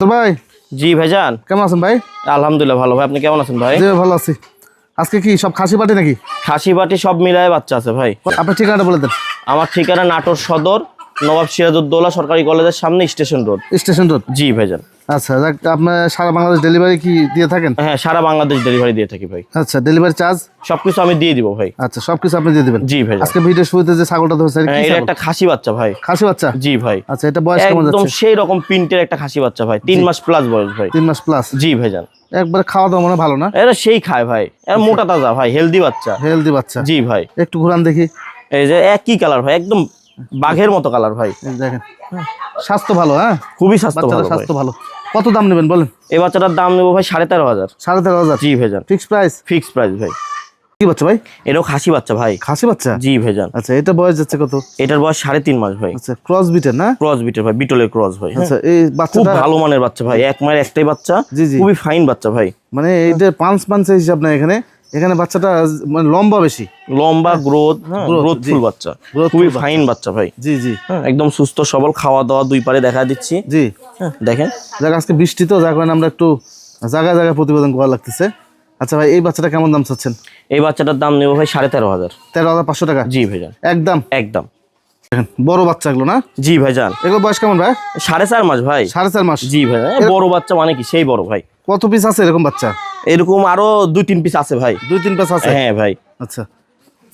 ভাই জি ভাইজান। কেমন আছেন ভাই? আলহামদুলিল্লাহ ভালো। ভাই আপনি কেমন আছেন ভাই? জি ভালো আছি। আজকে কি সব খাসি বাটি নাকি? খাসি বাটি সব মিলায় বাচ্চা আছে ভাই। আপনার ঠিকানাটা বলে দেন। আমার ঠিকানা নাটোর সদর নবাব সিরাজউদ্দৌলা সরকারি কলেজের সামনে স্টেশন রোড। Station road? জি ভাইজান। আচ্ছা আপনার সারা বাংলাদেশ ডেলিভারি কি দিয়ে থাকেন? হ্যাঁ সারা বাংলাদেশ ডেলিভারি দিয়ে থাকি ভাই। আচ্ছা ডেলিভারি চার্জ? সবকিছু আমি দিয়ে দিব ভাই। আচ্ছা সবকিছু আপনি দিয়ে দিবেন? জি ভাই আজকে ভিডিও শুরুতে যে ছাগলটা ধরছে এটা হ্যাঁ, একটা খাসি বাচ্চা ভাই। খাসি বাচ্চা? জি ভাই। আচ্ছা এটা বয়স কেমন যাচ্ছে একদম সেই রকম প্রিন্টের একটা খাসি বাচ্চা ভাই তিন মাস প্লাস বয়স ভাই। তিন মাস প্লাস জি ভাইজান। একবারে খাওয়া দাওয়া মনে ভালো না? এটা সেই খায় ভাই। এটা মোটা তাজা ভাই হেলদি বাচ্চা। হেলদি বাচ্চা। জি ভাই। একটু ঘুরান দেখি। এই যে একই কালার ভাই একদম বাঘের মতো কালার ভাই। দেখেন। স্বাস্থ্য ভালো হ্যাঁ? খুবই স্বাস্থ্য ভালো স্বাস্থ্য ভালো। কত দাম নেবেন বলেন? এই বাচ্চাটার দাম নেব ভাই সাড়ে তেরো হাজার। সাড়ে তেরো হাজার? জি ভাইজান ফিক্স প্রাইস ফিক্স প্রাইস ভাই। কি বাচ্চা ভাই? এটাও খাসি বাচ্চা ভাই। খাসি বাচ্চা? জি ভাইজান আচ্ছা এটা বয়স যাচ্ছে কত? এটার বয়স সাড়ে তিন মাস ভাই। আচ্ছা ক্রস বিটের না? ক্রস বিটের ভাই বিটলের ক্রস ভাই হ্যাঁ। আচ্ছা এই খুব বাচ্চাটা ভালো মানের বাচ্চা ভাই এক মায়ের একটাই বাচ্চা। জি, জি। খুবই ফাইন বাচ্চা ভাই। মানে এইটা পাঁচ পাঁচের হিসাব না এখানে। এখানে বাচ্চাটা মানে লম্বা বেশি। লম্বা গ্রোথ Growth, গ্রোথফুল বাচ্চা। খুবই ফাইন বাচ্চা ভাই। জি জি। হ্যাঁ, একদম সুস্থ সবল খাওয়া দাওয়া দুই পারে দেখা দিচ্ছি। জি। হ্যাঁ, দেখেন। যাক আজকে বৃষ্টি তো যার কারণে আমরা একটু জায়গায় জায়গায় প্রতিবেদন করা লাগতেছে। আচ্ছা ভাই এই বাচ্চাটা কেমন দাম চাচ্ছেন? এই বাচ্চাটার দাম নেব ভাই সাড়ে তেরো হাজার। তেরো হাজার পাঁচশো টাকা? জি ভাইজান। একদম? একদম। দেখেন, বড় বাচ্চাগুলো না? জি ভাইজান। এগুলো বয়স কেমন ভাই? সাড়ে চার মাস ভাই। সাড়ে চার মাস। জি ভাই বড় বাচ্চা মানে কি? সেই বড় ভাই। কত পিস আছে এরকম বাচ্চা? এরকম আরও দুই তিন পিস আছে ভাই। দুই তিন পিস আছে? হ্যাঁ ভাই। আচ্ছা।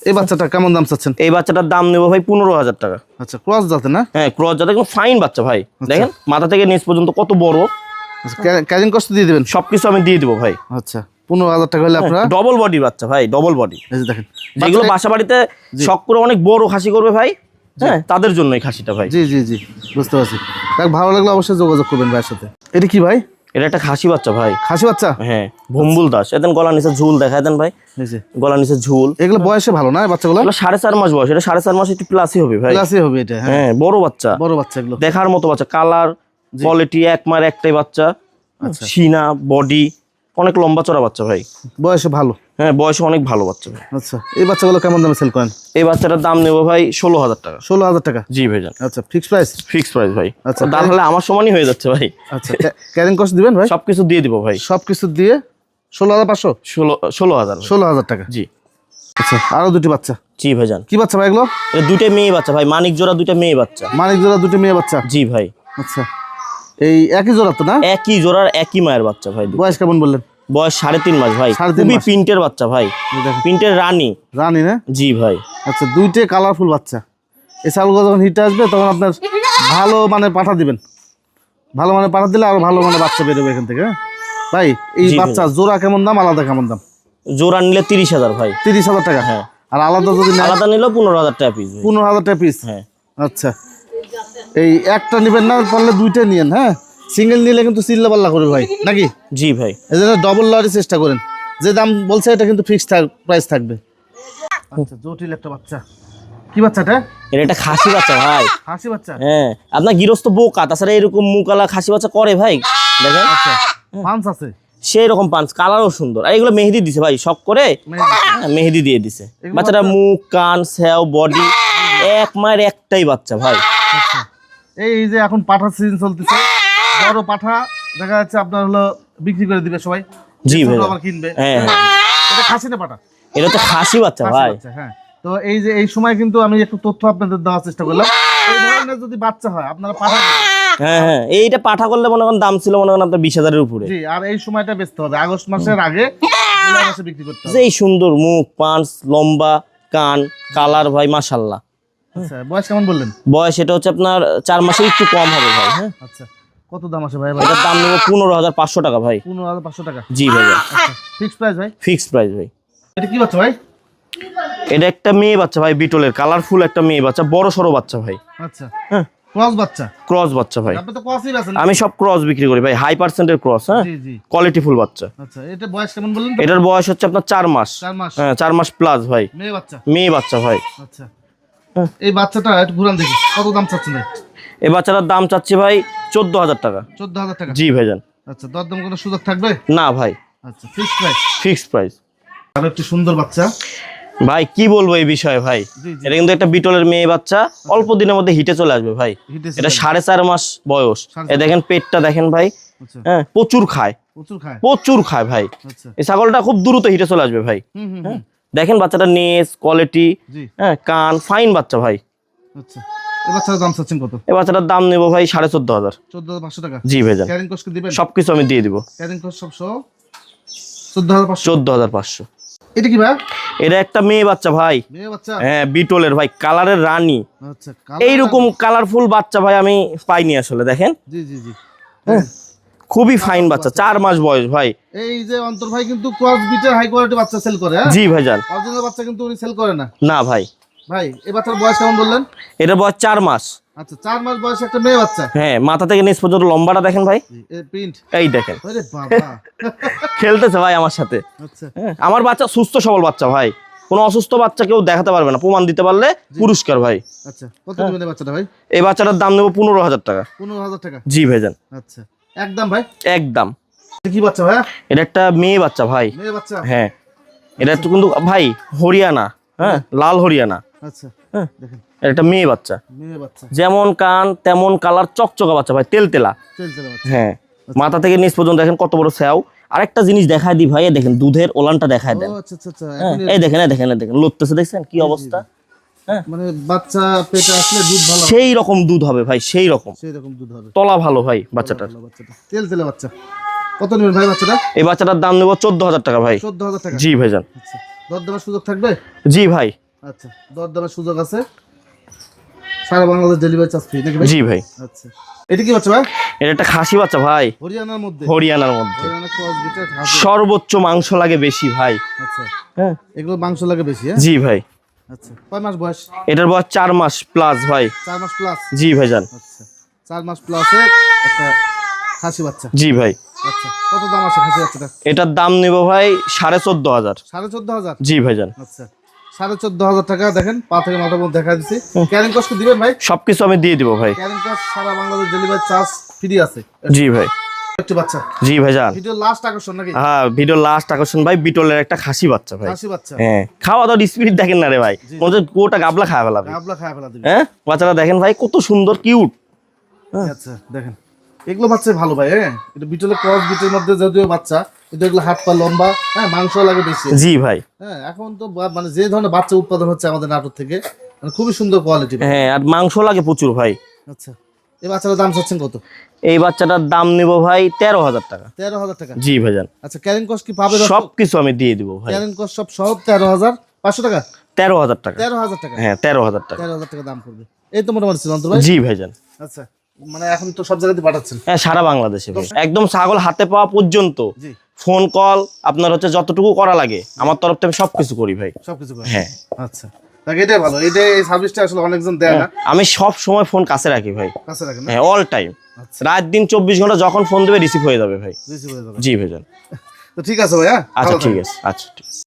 এই বাচ্চাটা কেমন দাম চাচ্ছেন? এই বাচ্চাটার দাম নেব ভাই পনেরো হাজার টাকা। আচ্ছা ক্রস যাতে না? হ্যাঁ ক্রস যাতে একদম ফাইন বাচ্চা ভাই। দেখেন মাথা থেকে নিচ পর্যন্ত কত বড়। ক্যারিং কষ্ট দিয়ে দেবেন? সবকিছু আমি দিয়ে দিবো ভাই। আচ্ছা পনেরো হাজার টাকা হলে আপনারা? ডবল বডি বাচ্চা ভাই ডবল বডি দেখেন। যেগুলো বাসা বাড়িতে শখ করে অনেক বড় খাসি করবে ভাই হ্যাঁ তাদের জন্য এই খাসিটা ভাই। জি জি জি বুঝতে পারছি। দেখ ভালো লাগলে অবশ্যই যোগাযোগ করবেন ভাইয়ের সাথে। এটা কি ভাই? এটা একটা খাসি বাচ্চা ভাই। খাসি বাচ্চা? হ্যাঁ। ভম্বুল দাস। এতেন গলার নিচে ঝুল দেখায় দেন ভাই। গলার নিচে ঝুল। এগুলো বয়সে ভালো না বাচ্চাগুলো? এগুলো সাড়ে চার মাস বয়স। এটা সাড়ে চার মাস একটু প্লাসই হবে ভাই। ক্লাসে হবে এটা হ্যাঁ। হ্যাঁ বড় বাচ্চা। বড় বাচ্চা এগুলো। দেখার মতো বাচ্চা। কালার কোয়ালিটি এক মার একটাই বাচ্চা। সিনা বডি অনেক লম্বা চড়া বাচ্চা ভাই। বয়সে ভালো। হ্যাঁ বয়সে অনেক ভালো বাচ্চা ভাই। আচ্ছা এই বাচ্চাগুলো কেমন দামে সেল করেন? এই বাচ্চাটার দাম নেব ভাই ষোলো হাজার টাকা। ষোলো হাজার টাকা? জি ভাইজান আচ্ছা ফিক্স প্রাইস ফিক্স প্রাইস ভাই। আচ্ছা, আচ্ছা হলে আমার সমানই হয়ে যাচ্ছে ভাই। আচ্ছা ক্যারিং কস্ট দিবেন ভাই? সবকিছু দিয়ে দিব ভাই। সব কিছু দিয়ে ষোলো হাজার পাঁচশো? ষোলো ষোলো হাজার। ষোলো হাজার টাকা। জি। আচ্ছা আরও দুটি বাচ্চা? জি ভাইজান। কি বাচ্চা ভাই এগুলো? দুইটা মেয়ে বাচ্চা ভাই মানিক জোড়া দুইটা মেয়ে বাচ্চা। মানিক জোড়া দুটি মেয়ে বাচ্চা? জি ভাই। আচ্ছা এই একই জোড়া তো না? একই জোড়ার একই মায়ের বাচ্চা ভাই বয়স কেমন বললেন? বয়স সাড়ে তিন মাস ভাই। সাড়ে তিন খুবই মাস। প্রিন্টের বাচ্চা ভাই। প্রিন্টের রানী। রানি না? জি ভাই। আচ্ছা দুইটাই কালারফুল বাচ্চা। এই চালগুলো যখন হিটে আসবে তখন আপনার ভালো মানে পাঠা দিবেন। ভালো মানে পাঠা দিলে আরও ভালো মানে বাচ্চা বেরোবে এখান থেকে হ্যাঁ? ভাই এই বাচ্চা জোড়া কেমন দাম আলাদা কেমন দাম? জোড়া নিলে তিরিশ হাজার ভাই। তিরিশ হাজার টাকা? হ্যাঁ। আর আলাদা যদি আলাদা নিলেও পনেরো হাজার টাকা পিস পনেরো হাজার টাকা পিস হ্যাঁ। আচ্ছা। এই একটা নেবেন না পারলে দুইটা নিয়েন হ্যাঁ? সিঙ্গেল নিলে কিন্তু চিল্লা পাল্লা করবে ভাই নাকি? জি ভাই। এই জন্য ডবল লওয়ারই চেষ্টা করেন। যে দাম বলছে এটা কিন্তু ফিক্সড থাক প্রাইস থাকবে। আচ্ছা জটিল একটা বাচ্চা। কি বাচ্চাটা এটা? একটা খাসি বাচ্চা ভাই। খাসি বাচ্চা? হ্যাঁ। আপনার গৃহস্থ বোকা তাছাড়া এরকম মুকালা খাসি বাচ্চা করে ভাই। দেখেন। আচ্ছা। পাঁচ আছে? সেই রকম পাঁচ কালারও সুন্দর। আর এগুলো মেহেদি দিছে ভাই শখ করে মেহেদি দিয়ে দিছে। বাচ্চাটা মুখ কান স্যাও বডি এক মায়ের একটাই বাচ্চা ভাই। আচ্ছা। এই যে এখন পাঠা সিজন চলতেছে বড় পাঠা দেখা যাচ্ছে আপনার হলো বিক্রি করে দিবে সবাই। জি ভাই। আবার কিনবে। হ্যাঁ হ্যাঁ। এটা খাসি না পাঠা। এটা তো খাসি বাচ্চা ভাই। হ্যাঁ। তো এই যে এই সময় কিন্তু আমি একটু তথ্য আপনাদের দেওয়ার চেষ্টা করলাম। এই ধরনের যদি বাচ্চা হয় আপনারা পাঠা নেবেন। হ্যাঁ হ্যাঁ। এইটা পাঠা করলে মনে করেন দাম ছিল মনে করেন আপনার বিশ হাজারের উপরে। জি আর এই সময়টা বেচতে হবে। আগস্ট মাসের আগে মাসে বিক্রি করতে হবে। এই সুন্দর মুখ পাঁচ লম্বা কান কালার ভাই মাশাল্লাহ আচ্ছা বয়স কেমন বললেন? বয়স এটা হচ্ছে আপনার চার মাসের একটু কম হবে ভাই হ্যাঁ। আচ্ছা কত দাম আছে ভাই? ভাই এটার দাম নেব পনেরো হাজার পাঁচশো টাকা ভাই। পনেরো হাজার পাঁচশো টাকা। জি ভাই। আচ্ছা ফিক্স প্রাইস ভাই? ফিক্সড প্রাইস ভাই। এটা কি বাচ্চা ভাই? এটা একটা মেয়ে বাচ্চা ভাই বিটলের। কালারফুল একটা মেয়ে বাচ্চা বড় সড়ো বাচ্চা ভাই। আচ্ছা। হ্যাঁ। ক্রস বাচ্চা? ক্রস বাচ্চা ভাই। আপনি তো ক্রসই বেচেন আমি সব ক্রস বিক্রি করি ভাই হাই পার্সেন্টের ক্রস হ্যাঁ? কোয়ালিটি ফুল বাচ্চা। আচ্ছা এটা বয়স কেমন বললেন এটার বয়স হচ্ছে আপনার চার মাস। চার মাস। হ্যাঁ চার মাস প্লাস ভাই। মেয়ে বাচ্চা? মেয়ে বাচ্চা ভাই। আচ্ছা। হ্যাঁ। এই বাচ্চাটা একটু ঘুরান দেখি কত দাম চাচ্ছেন ভাই? এই বাচ্চাটার দাম চাচ্ছি ভাই চোদ্দ হাজার টাকা। চোদ্দ হাজার টাকা? জি ভাইজান। আচ্ছা দরদাম কোনো সুযোগ থাকবে? না ভাই। আচ্ছা প্রাইস ফিক্সড প্রাইস আর একটি সুন্দর বাচ্চা। ভাই কি বলব এই বিষয়ে ভাই? এটা কিন্তু একটা বিটলের মেয়ে বাচ্চা অল্প দিনের মধ্যে হিটে চলে আসবে ভাই। এটা সাড়ে চার মাস বয়স। এ দেখেন পেটটা দেখেন ভাই। আচ্ছা। হ্যাঁ প্রচুর খায়। প্রচুর খায়? ভাই। আচ্ছা। এই ছাগলটা খুব দ্রুত হিটে চলে আসবে ভাই। হ্যাঁ? দেখেন বাচ্চাটার নেস কোয়ালিটি হ্যাঁ কান ফাইন বাচ্চা ভাই। আচ্ছা। বাচ্চাটার দাম নেব ভাই সাড়ে চোদ্দ হাজার। টাকা? জি সবকিছু আমি দিয়ে দিব। চোদ্দ হাজার পাঁচশো। এটা কি ভাই? এটা একটা মেয়ে বাচ্চা ভাই। বাচ্চা? হ্যাঁ বিটলের ভাই কালারের রানী। আচ্ছা এইরকম কালারফুল বাচ্চা ভাই আমি পাইনি আসলে দেখেন। জি খুবই ফাইন বাচ্চা চার মাস বয়স ভাই। এই যে অন্তর ভাই কিন্তু ক্রস বিটের হাই কোয়ালিটি বাচ্চা সেল করে হ্যাঁ? জি ভাইজান। অরিজিনাল বাচ্চা কিন্তু উনি সেল করে না। না ভাই। ভাই এই বাচ্চার বয়স কেমন বললেন? এটা বয়স চার মাস। আচ্ছা চার মাস বয়স একটা মেয়ে বাচ্চা? হ্যাঁ মাথা থেকে নিচ পর্যন্ত লম্বাটা দেখেন ভাই। প্রিন্ট। এই দেখেন। আরে বাবা। খেলতেছে ভাই আমার সাথে। আচ্ছা। হ্যাঁ, আমার বাচ্চা সুস্থ সবল বাচ্চা ভাই। কোনো অসুস্থ বাচ্চা কেউ দেখাতে পারবে না প্রমাণ দিতে পারলে পুরস্কার ভাই। আচ্ছা কত দিবেন এই বাচ্চাটা ভাই? এই বাচ্চাটার দাম নেব পনেরো হাজার টাকা। পনেরো হাজার টাকা? জি ভাইজান। আচ্ছা একদম ভাই? একদম। কি বাচ্চা ভাই এটা একটা মেয়ে বাচ্চা ভাই। মেয়ে বাচ্চা? হ্যাঁ এটা একটু কিন্তু ভাই হরিয়ানা। হ্যাঁ। লাল হরিয়ানা। আচ্ছা হ্যাঁ। একটা মেয়ে বাচ্চা। মেয়ে বাচ্চা। যেমন কান তেমন কালার চকচকা বাচ্চা ভাই তেল তেলা চল চলে বাচ্চা। হ্যাঁ মাথা থেকে নিচ পর্যন্ত দেখেন কত বড় স্যাও। আরেকটা জিনিস দেখায় দিই ভাই দেখেন দুধের ওলানটা দেখায় দেন। আচ্ছা আচ্ছা আচ্ছা। হ্যাঁ এই দেখেন এই দেখেন দেখেন লড়তেছে দেখছেন কি অবস্থা? মানে বাচ্চা পেটে আসলে দুধ ভালো সেই রকম দুধ হবে ভাই সেই রকম। সেই রকম দুধ হবে। তলা ভালো ভাই বাচ্চাটার। তেল তেলে বাচ্চা। কত নেবেন ভাই বাচ্চাটা? এই বাচ্চাটার দাম নেব চোদ্দ হাজার টাকা ভাই। চোদ্দ হাজার টাকা। জি ভাইজান। আচ্ছা দরদামের সুযোগ থাকবে? জি ভাই। আচ্ছা দরদামের সুযোগ আছে? সারা বাংলাদেশ ডেলিভারি চার্জ ফ্রি নাকি ভাই? জি ভাই। আচ্ছা। এটা কি বাচ্চা ভাই? এটা একটা খাসি বাচ্চা ভাই। হরিয়ানার মধ্যে? হরিয়ানার মধ্যে। সর্বোচ্চ মাংস লাগে বেশি ভাই। আচ্ছা। হ্যাঁ। এগুলো মাংস লাগে বেশি হ্যাঁ? জি ভাই। আচ্ছা। কয় মাস বয়স? এটার বয়স চার মাস প্লাস ভাই। চার মাস প্লাস জি ভাইজান আচ্ছা। চার মাস প্লাসে একটা খাসি বাচ্চা। জি ভাই। আচ্ছা। কত দাম আছে খাসি বাচ্চাটা এটার দাম নেব ভাই সাড়ে চোদ্দ হাজার। সাড়ে চোদ্দ হাজার? জি ভাইজান আচ্ছা। সাড়ে চোদ্দ হাজার টাকা দেখেন পা থেকে মাথা পর্যন্ত দেখা দিচ্ছি। ক্যারিং কস্ট দিবেন ভাই? সবকিছু আমি দিয়ে দিব ভাই। ক্যারিং কস্ট সারা বাংলাদেশ ডেলিভারি চার্জ ফ্রি আছে। জি ভাই। একটি বাচ্চা। জি ভাইজান ভিডিও লাস্ট আকর্ষণ নাকি? হ্যাঁ ভিডিও লাস্ট আকর্ষণ ভাই বিটলের একটা খাসি বাচ্চা ভাই। খাসি বাচ্চা। হ্যাঁ খাওয়া দাওয়ার স্পিড দেখেন না রে ভাই। গোটা গাবলা গাবলা খায় ফেলা দিবে হ্যাঁ বাচ্চারা দেখেন ভাই কত সুন্দর কিউট আচ্ছা দেখেন। এগুলো বাচ্চা ভালো ভাই হ্যাঁ? এটা বিটলের ক্রস বিটের মধ্যে যদিও বাচ্চা কিন্তু এগুলো হাত পা লম্বা হ্যাঁ মাংস লাগে বেশি। জি ভাই। হ্যাঁ এখন তো মানে যে ধরনের বাচ্চা উৎপাদন হচ্ছে আমাদের নাটোর থেকে মানে খুবই সুন্দর কোয়ালিটি হ্যাঁ আর মাংস লাগে প্রচুর ভাই। আচ্ছা এই বাচ্চাটার দাম চাচ্ছেন কত? এই বাচ্চাটার দাম নিব ভাই তেরো হাজার টাকা। তেরো হাজার টাকা। জি ভাইজান। আচ্ছা ক্যারিং কস্ট কি পাবে সব কিছু আমি দিয়ে দিব ভাই। ক্যারিং কস্ট সব সব তেরো হাজার। পাঁচশো টাকা? তেরো হাজার টাকা। তেরো হাজার টাকা। হ্যাঁ তেরো হাজার টাকা। তেরো হাজার টাকা দাম পড়বে। এই তো মোটামুটি ছিল ভাই। জি ভাইজান। আচ্ছা মানে এখন তো সব জায়গাতে পাঠাচ্ছেন। হ্যাঁ সারা বাংলাদেশে একদম ছাগল হাতে পাওয়া পর্যন্ত। জি। ফোন কল আপনার হচ্ছে যতটুকু করা লাগে। আমার তরফ থেকে আমি সবকিছু করি ভাই। সবকিছু করি হ্যাঁ। আচ্ছা। এটাই ভালো। এটাই এই সার্ভিসটা আসলে অনেকজন দেয় না। আমি সব সময় ফোন কাছে রাখি ভাই। কাছে রাখেন হ্যাঁ অল টাইম আচ্ছা। রাত দিন চব্বিশ ঘণ্টা যখন ফোন দেবে রিসিভ হয়ে যাবে ভাই। হয়ে যাবে। জি ভাইজান। তো ঠিক আছে ভাই হ্যাঁ? আচ্ছা ঠিক আছে। আচ্ছা ঠিক আছে।